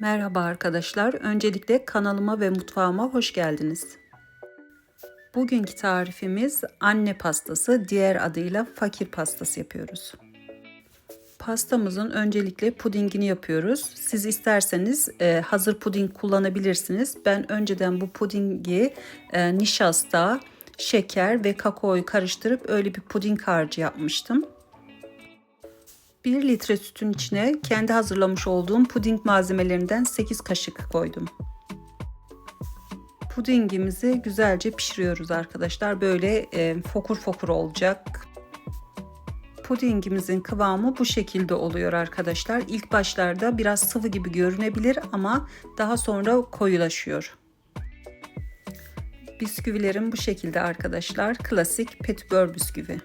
Merhaba arkadaşlar. Öncelikle kanalıma ve mutfağıma hoş geldiniz. Bugünkü tarifimiz anne pastası, diğer adıyla fakir pastası yapıyoruz. Pastamızın öncelikle pudingini yapıyoruz. Siz isterseniz e, hazır puding kullanabilirsiniz. Ben önceden bu pudingi e, nişasta, şeker ve kakaoyu karıştırıp öyle bir puding harcı yapmıştım. 1 litre sütün içine kendi hazırlamış olduğum puding malzemelerinden 8 kaşık koydum. Pudingimizi güzelce pişiriyoruz arkadaşlar. Böyle e, fokur fokur olacak. Pudingimizin kıvamı bu şekilde oluyor arkadaşlar. İlk başlarda biraz sıvı gibi görünebilir ama daha sonra koyulaşıyor. Bisküvilerim bu şekilde arkadaşlar. Klasik petibör bisküvi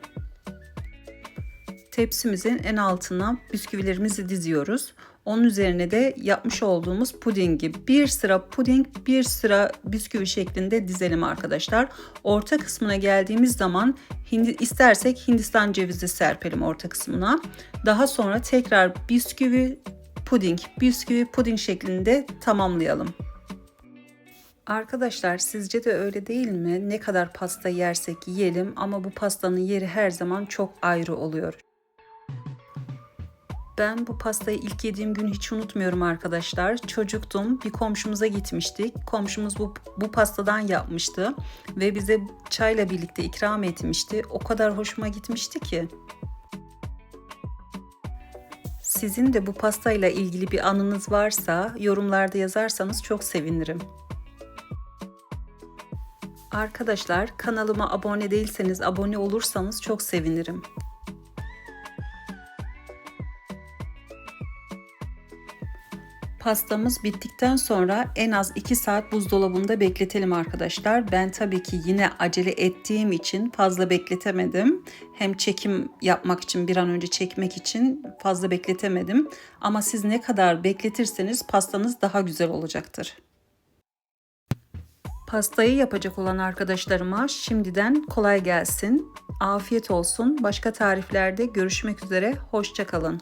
tepsimizin en altına bisküvilerimizi diziyoruz. Onun üzerine de yapmış olduğumuz pudingi bir sıra puding bir sıra bisküvi şeklinde dizelim arkadaşlar. Orta kısmına geldiğimiz zaman hindi, istersek Hindistan cevizi serpelim orta kısmına. Daha sonra tekrar bisküvi puding bisküvi puding şeklinde tamamlayalım. Arkadaşlar sizce de öyle değil mi? Ne kadar pasta yersek yiyelim ama bu pastanın yeri her zaman çok ayrı oluyor. Ben bu pastayı ilk yediğim gün hiç unutmuyorum arkadaşlar. Çocuktum. Bir komşumuza gitmiştik. Komşumuz bu, bu pastadan yapmıştı ve bize çayla birlikte ikram etmişti. O kadar hoşuma gitmişti ki. Sizin de bu pastayla ilgili bir anınız varsa yorumlarda yazarsanız çok sevinirim. Arkadaşlar kanalıma abone değilseniz abone olursanız çok sevinirim. Pastamız bittikten sonra en az 2 saat buzdolabında bekletelim arkadaşlar. Ben tabii ki yine acele ettiğim için fazla bekletemedim. Hem çekim yapmak için bir an önce çekmek için fazla bekletemedim. Ama siz ne kadar bekletirseniz pastanız daha güzel olacaktır. Pastayı yapacak olan arkadaşlarıma şimdiden kolay gelsin. Afiyet olsun. Başka tariflerde görüşmek üzere. Hoşçakalın.